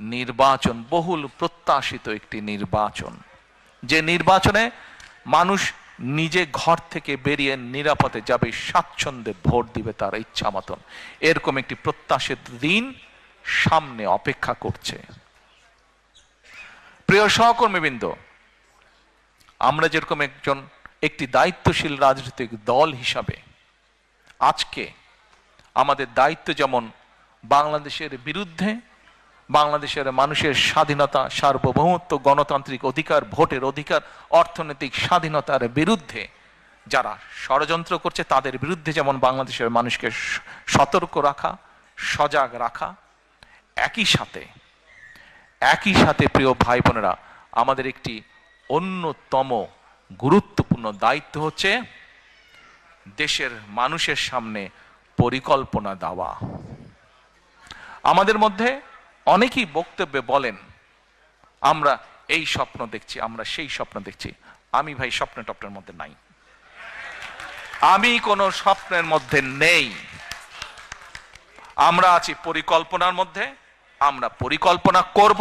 নির্বাচন, বহুল প্রত্যাশিত একটি নির্বাচন। যে নির্বাচনে মানুষ নিজে ঘর থেকে বেরিয়ে নিরাপদে যাবে, স্বাচ্ছন্দ্যে ভোট দিবে তার ইচ্ছা মতন। এরকম একটি প্রত্যাশিত দিন সামনে অপেক্ষা করছে। প্রিয় সহকর্মীবৃন্দ, আমরা যেরকম একজন, একটি দায়িত্বশীল রাজনৈতিক দল হিসাবে আজকে আমাদের দায়িত্ব যেমন বাংলাদেশের বিরুদ্ধে বাংলাদেশের মানুষের স্বাধীনতা, সার্বভৌমত্ব, গণতান্ত্রিক অধিকার, ভোটের অধিকার, অর্থনৈতিক স্বাধীনতার বিরুদ্ধে যারা ষড়যন্ত্র করছে, তাদের বিরুদ্ধে যেমন বাংলাদেশের মানুষকে সতর্ক রাখা, সজাগ রাখা, একই সাথে একই সাথে প্রিয় ভাই বোনেরা আমাদের একটি অন্যতম গুরুত্বপূর্ণ দায়িত্ব হচ্ছে দেশের মানুষের সামনে পরিকল্পনা দেওয়া। আমাদের মধ্যে অনেকেই বক্তব্যে বলেন, আমরা এই স্বপ্ন দেখছি, আমরা সেই স্বপ্ন দেখছি। আমি ভাই স্বপ্ন টপ্নের মধ্যে নাই। আমি কোনো স্বপ্নের মধ্যে নেই। আমরা আছি পরিকল্পনার মধ্যে, আমরা পরিকল্পনা করব,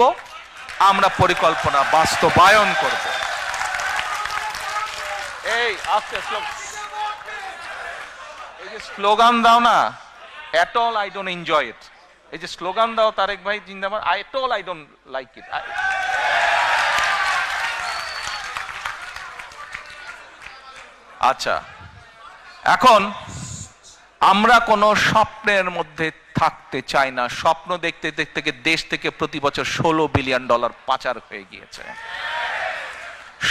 আমরা পরিকল্পনা বাস্তবায়ন করব। এই স্লোগান দাও না at all I don't enjoy it এই যে স্লোগান দাও তারেক ভাই, জিন্দাবাদ। I at all I don't like it আচ্ছা এখন আমরা কোনো স্বপ্নের মধ্যে থাকতে চাই না। স্বপ্ন দেখতে দেখতে দেশ থেকে প্রতি বছর ষোলো বিলিয়ন ডলার পাচার হয়ে গিয়েছে।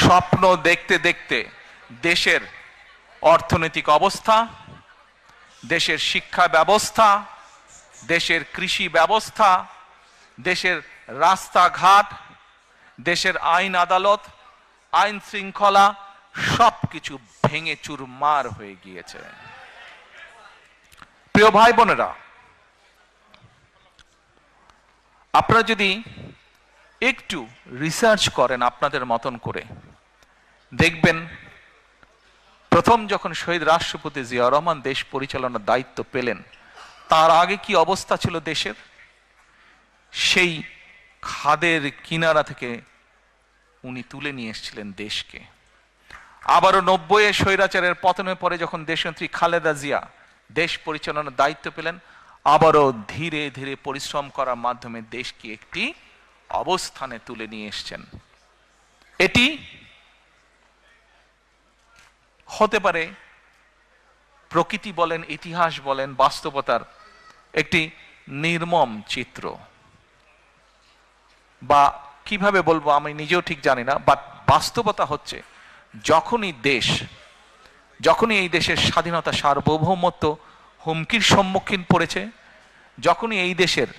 স্বপ্ন দেখতে দেখতে দেশের অর্থনৈতিক অবস্থা, দেশের শিক্ষা ব্যবস্থা দেশের কৃষি ব্যবস্থা, দেশের রাস্তাঘাট, দেশের আইন আদালত, আইন শৃঙ্খলা সব কিছু ভেঙে চুরমার হয়ে গিয়েছে। প্রিয় ভাই বোনেরা, আপনারা যদি একটু রিসার্চ করেন আপনাদের মতন করে, দেখবেন প্রথম যখন শহীদ রাষ্ট্রপতি জিয়া রহমান দেশ পরিচালনার দায়িত্ব পেলেন তার আগে কি অবস্থা ছিল দেশের? সেই খাদের কিনারা থেকে উনি তুলে নিয়ে এসেছিলেন দেশকে। আবারও নব্বইয়ে স্বৈরাচারের পতনের পরে যখন দেশনেত্রী খালেদা জিয়া দেশ পরিচালনার দায়িত্ব পেলেন, আবারও ধীরে ধীরে পরিশ্রম করার মাধ্যমে দেশকে একটি অবস্থানে তুলে নিয়ে এসছেন। এটি হতে পারে প্রকৃতি বলেন, ইতিহাস বলেন, বাস্তবতার একটি নির্মম চিত্র। বা কীভাবে বলব আমি নিজেও ঠিক জানি না বাট বাস্তবতা হচ্ছে যখনই দেশ, যখনই এই দেশের স্বাধীনতা সার্বভৌমত্ব হুমকির সম্মুখীন পড়েছে, যখনই এই দেশের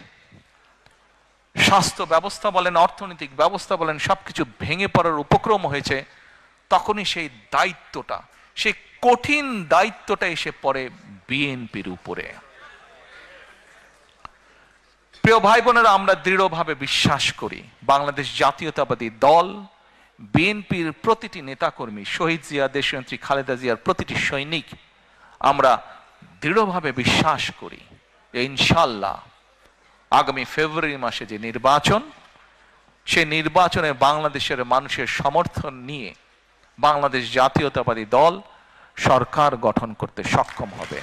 স্বাস্থ্য ব্যবস্থা বলেন, অর্থনৈতিক ব্যবস্থা বলেন, সবকিছু ভেঙে পড়ার উপক্রম হয়েছে, তখনই সেই দায়িত্বটা, সেই কঠিন দায়িত্বটা এসে পড়ে বিএনপির উপরে। প্রিয় ভাই বোনেরা, আমরা দৃঢ়ভাবে বিশ্বাস করি, বাংলাদেশ জাতীয়তাবাদী দল, বিএনপির প্রতিটি নেতাকর্মী, শহীদ জিয়া, দেশনেত্রী খালেদা জিয়ার প্রতিটি সৈনিক, আমরা দৃঢ়ভাবে বিশ্বাস করি, যে ইনশাল্লাহ আগামী ফেব্রুয়ারি মাসে যে নির্বাচন সে নির্বাচনে বাংলাদেশের মানুষের সমর্থন নিয়ে বাংলাদেশ জাতীয়তাবাদী দল সরকার গঠন করতে সক্ষম হবে।